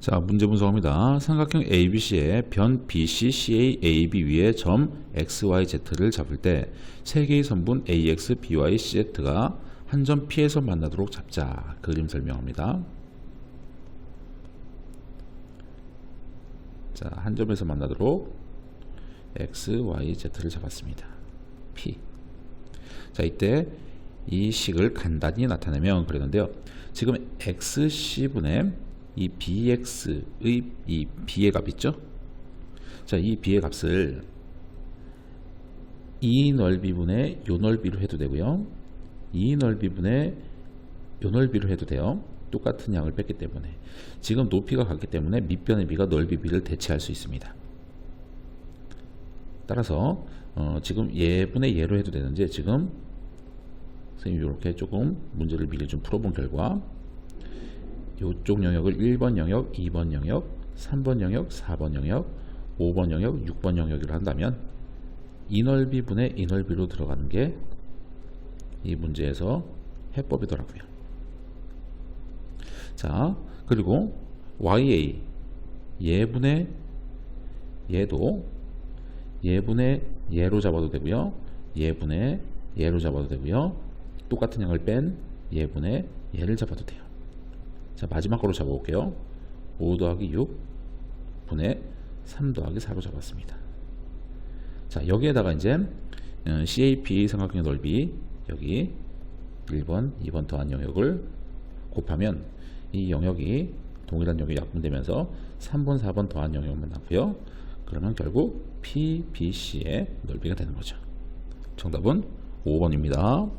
자, 문제 분석합니다. 삼각형 ABC의 변 BC, CA, AB 위에 점 XYZ를 잡을 때 세 개의 선분 AX, BY, CZ가 한 점 P에서 만나도록 잡자. 그림 설명합니다. 자, 한 점에서 만나도록 X, Y, Z를 잡았습니다. P. 자, 이때 이 식을 간단히 나타내면 그러는데요. 지금 XC분의 이 BX의 이 B의 값 있죠? 자, 이 B의 값을 이 넓이분의 요 넓이로 해도 되고요. 이 넓이분의 요 넓이로 해도 돼요. 똑같은 양을 뺐기 때문에 지금 높이가 같기 때문에 밑변의 비가 넓이 비를 대체할 수 있습니다. 따라서 어, 지금 예분의 예로 해도 되는지 지금 선생님이 이렇게 조금 문제를 미리 좀 풀어본 결과 이쪽 영역을 1번 영역, 2번 영역, 3번 영역, 4번 영역, 5번 영역, 6번 영역으로 한다면 이 넓이 분의 이 넓이로 들어가는 게 이 문제에서 해법이더라고요. 자, 그리고 YA 예분의 얘도 예분의 예로 잡아도 되고요. 예분의 예로 잡아도 되고요. 똑같은 양을 뺀 예분의 예를 잡아도 돼요. 자, 마지막 거로 잡아볼게요. 5 더하기 6 분의 3 더하기 4로 잡았습니다. 자, 여기에다가 이제 어, CAP 삼각형의 넓이 여기 1번, 2번 더한 영역을 곱하면 이 영역이 동일한 영역이 약분되면서 3번, 4번 더한 영역만 나고요. 그러면 결국 PBC의 넓이가 되는 거죠. 정답은 5번입니다.